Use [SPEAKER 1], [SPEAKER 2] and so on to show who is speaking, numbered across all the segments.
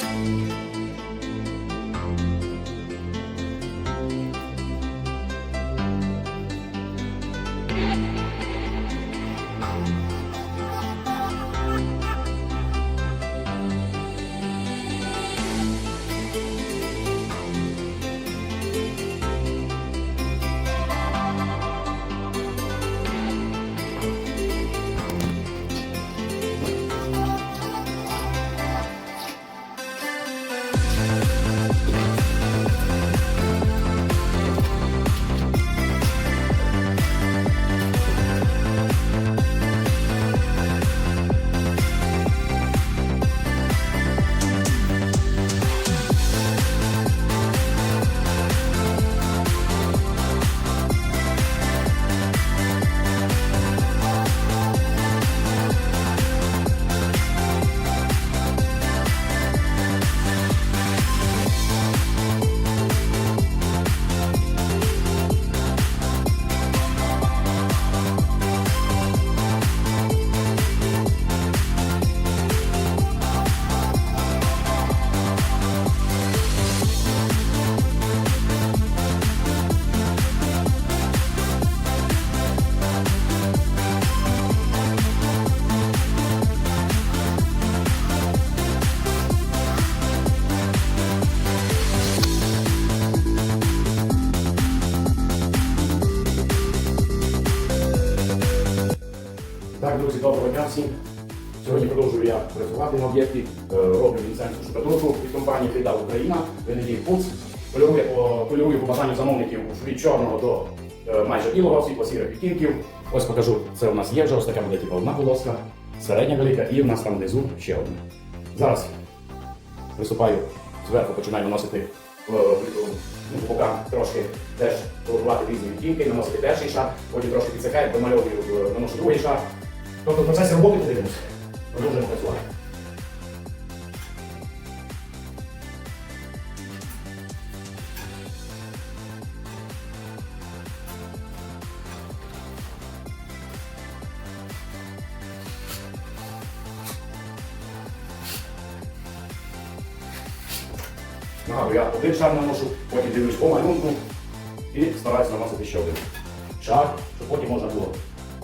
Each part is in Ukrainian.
[SPEAKER 1] Так, всім. Сьогодні продовжую я працювати на об'єкті, е, роблю венеціанську штукатурку від компанії Фрідал Україна, Венедій Пуц. Кольорую по, бажанню замовників від чорного до е, майже білого, світло-сірих відтінків. Ось покажу, це у нас є вже ось така буде типу, одна полоска, середня велика і в нас там внизу ще одна. Зараз висипаю зверху, починаю наносити е, ну, по бокам трошки теж різні відтінки, наносити перший шар, потім трошки підсихає, домальовую, наношу другий шар. Тобто в процесі роботи подивимось. Продовжуємо працювати. Нагадую, я один шар наношу, потім дивлюсь по малюнку і стараюся наносити ще один шар, щоб потім можна було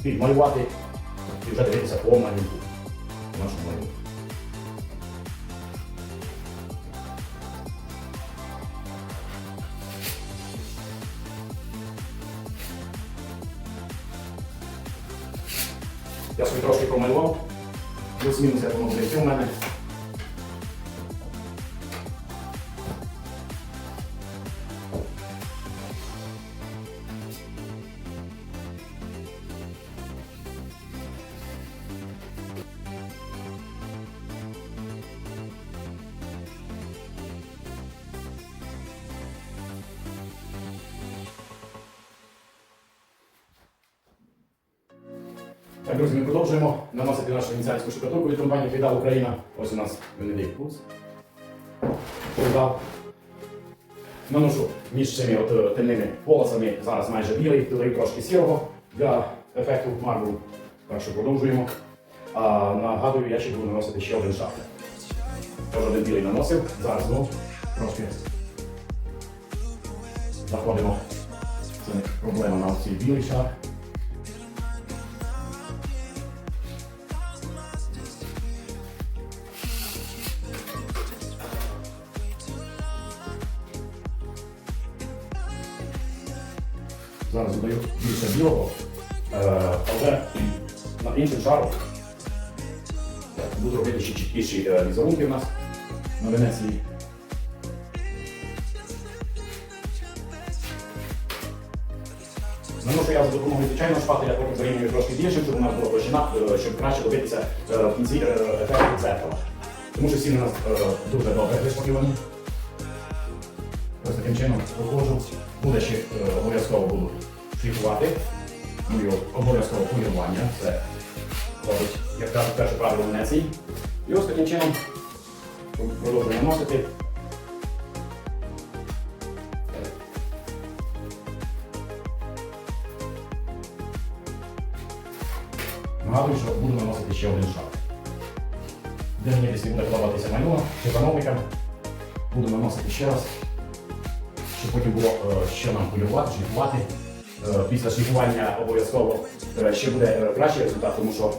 [SPEAKER 1] підмалювати вже дивитися по малюнку. нашому малюнку. Я собі трошки промалював. Плюс-мінус, як воно буде йти у мене. Так, друзі, ми продовжуємо наносити нашу ініціальську штукатурку від компанії Фідал Україна. Ось у нас Венедикт Пуц. Фідал. Наношу між цими от, е, темними полосами зараз майже білий, додаю трошки сірого для ефекту мармуру. Так що продовжуємо. А нагадую, я ще буду наносити ще один шар. Тож один білий наносив, зараз знову трошки заходимо. Це проблема на цей білий шар. Шаром буду робити ще чіткіші е, візерунки в нас на Венеції. Наношу я за допомогою звичайного шпателя, потім зарівнюю трошки більше, щоб у нас була площина, е, щоб краще добитися е, в кінці ефекту дзеркала. Тому що стіни у нас дуже добре вишпаклювані. Ось таким чином виходжу. Буде ще обов'язково буду шліфувати. Ну обов'язково полірування. Це робить, як кажуть, перше правило Венеції. І ось таким чином продовжуємо наносити. Нагадую, що буду наносити ще один шар. де мені десь буде подобатися малюнок чи замовникам. Буду наносити ще раз, щоб потім було е, що нам полювати, шліфувати. Е, Після шліфування обов'язково е, ще буде е, кращий результат, тому що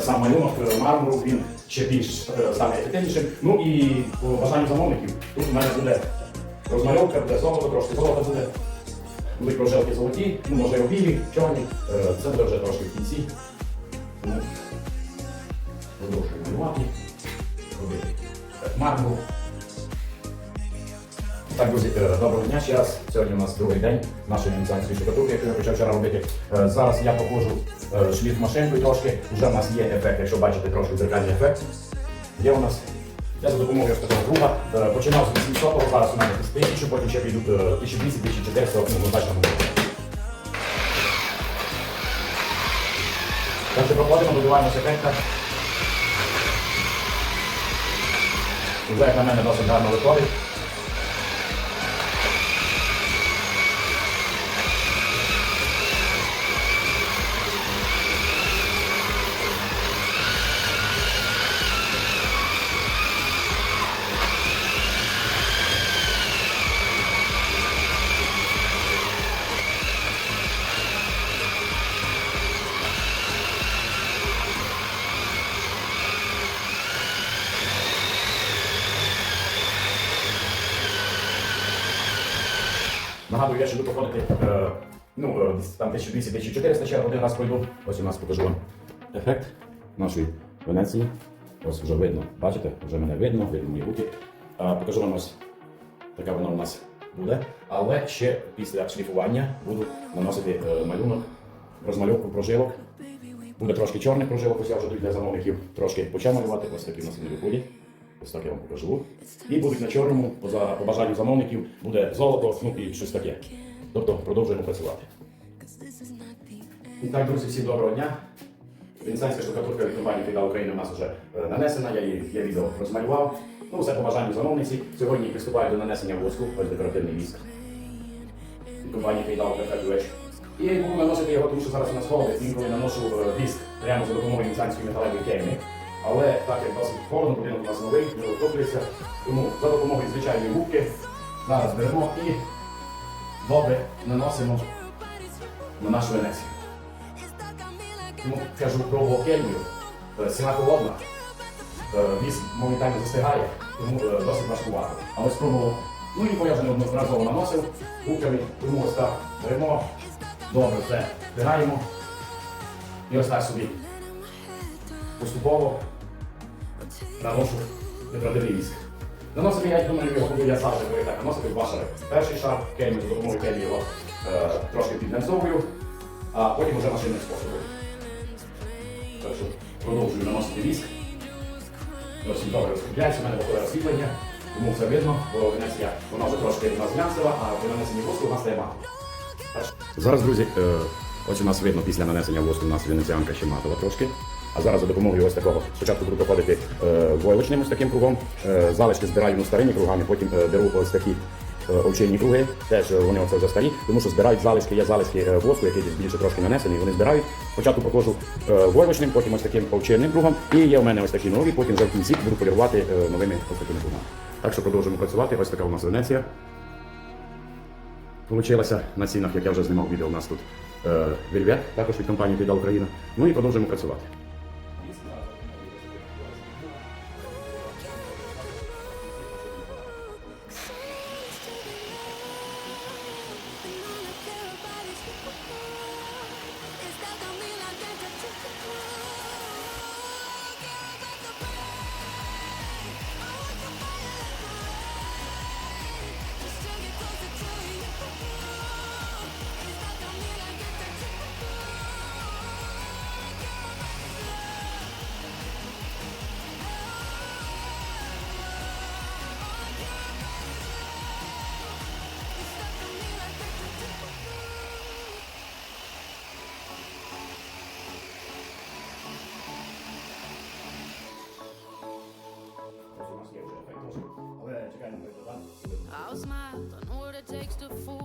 [SPEAKER 1] сам малюнок мармуру він ще більш стане ефективнішим. Ну і по бажанню замовників тут у мене буде розмальовка, буде золото, трошки золота буде. Будуть прожилки золоті, ну можливо білі, чорні. Це буде вже трошки в кінці. Продовжую малювати, робити мармуру. Так, друзі, е, доброго дня ще раз. Сьогодні у нас другий день нашої венеціанської штукатурки, яку я почав вчора робити. Е, Зараз я покажу е, шліф машинкою трошки. Вже у нас є ефект, якщо бачите, трошки дзеркальний ефект. Є у нас. Я за допомогою такого круга е, починав з 800, зараз у мене 1000, потім ще підуть 1200, 1400, ну, однозначно буде. Далі проходимо, добиваємося ефекта. Вже, як на мене, досить гарно виходить. Нагадую, я ще буду проходити е, ну, е, там 1200-1400 ще один раз пройду. Ось у нас покажу вам ефект нашої Венеції. Ось вже видно, бачите, вже мене видно, видно мої руки. А, покажу вам ось така вона у нас буде. Але ще після шліфування буду наносити е, малюнок, розмальовку прожилок. Буде трошки чорних прожилок, ось я вже для замовників трошки почав малювати, ось такі у нас вони виходять. Ось так я вам покажу. І будуть на чорному, по, за, по бажанню замовників, буде золото, ну і щось таке. Тобто продовжуємо працювати. І так, друзі, всім доброго дня. Венеціанська штукатурка від компанії Фіда України у нас вже е, нанесена, я її я відео розмалював. Ну, все по бажанню замовниці. Сьогодні приступаю до нанесення воску, ось декоративний віск. Від компанії Фіда Perfect І я буду наносити його, тому що зараз у нас холодно, інколи наношу е, віск прямо за допомогою венеціанської металевої кельми. Але так як досить холодно, будинок у нас новий, не розтоплюється. Тому за допомогою звичайної губки зараз беремо і добре наносимо на нашу Венецію. Тому кажу про кельмію. Е, Стіна холодна, е, віск моментально застигає, тому е, досить важкувато. Але спробував. Ну і я вже неодноразово наносив губками, тому ось так беремо, добре все втираємо. І ось так собі поступово наношу декоративний віск. Наносити, я думаю, його буду я завжди коли так наносити два шари. Перший шар кельмі, за допомогою кельмі його е, трошки піднесовую, а потім вже машинним способом. Так що продовжую наносити віск. Досить добре розкріпляється, в мене виходить розсвітлення, тому все видно, бо Венеція вона вже трошки у нас глянцева, а при нанесенні воску у нас стає мати. Зараз, друзі, е, ось у нас видно після нанесення воску у нас венеціанка ще матова трошки. А зараз за допомогою ось такого спочатку буду проходити е, войлочним ось таким кругом. Е, залишки збираю ну, старими кругами, потім е, беру ось такі овчинні круги. Теж вони оце вже старі, тому що збирають залишки, є залишки воску, який десь більше трошки нанесений. Вони збирають. Спочатку проходжу войлочним, потім ось таким овчинним кругом. І є у мене ось такі нові, потім вже в кінці буду полірувати новими ось такими кругами. Так що продовжуємо працювати. Ось така у нас Венеція. Получилася на цінах, як я вже знімав відео, у нас тут вельвет, також від компанії Піда Україна. Ну і продовжуємо працювати.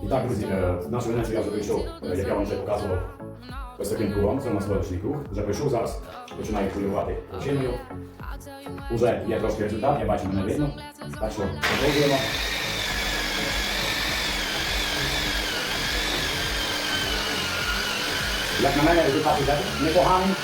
[SPEAKER 1] І так, друзі, е, нашу я вже прийшов, е, як я вам вже показував, ось таким кругом. Це у нас лодочний круг. Вже прийшов зараз, починаю
[SPEAKER 2] you when
[SPEAKER 1] Уже є трошки результат, я бачу, мене видно. Так що продовжуємо. Як на мене, результат іде непоганий.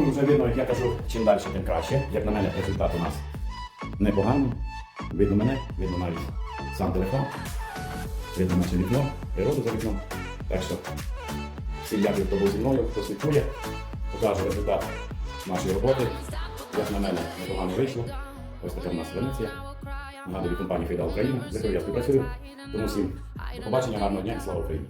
[SPEAKER 1] Ну, вже видно, як я кажу, чим далі, тим краще. Як на мене, результат у нас непоганий. Видно мене, видно навіть сам телефон, видно наше вікно, природу за вікном. Так що всім дякую, хто був зі мною, хто слідкує, покажу результат нашої роботи. Як на мене, непогано вийшло. Ось така в нас Венеція. Нагадую компанії Фейда Україна, з якою я співпрацюю. Тому всім до побачення, гарного дня і слава Україні!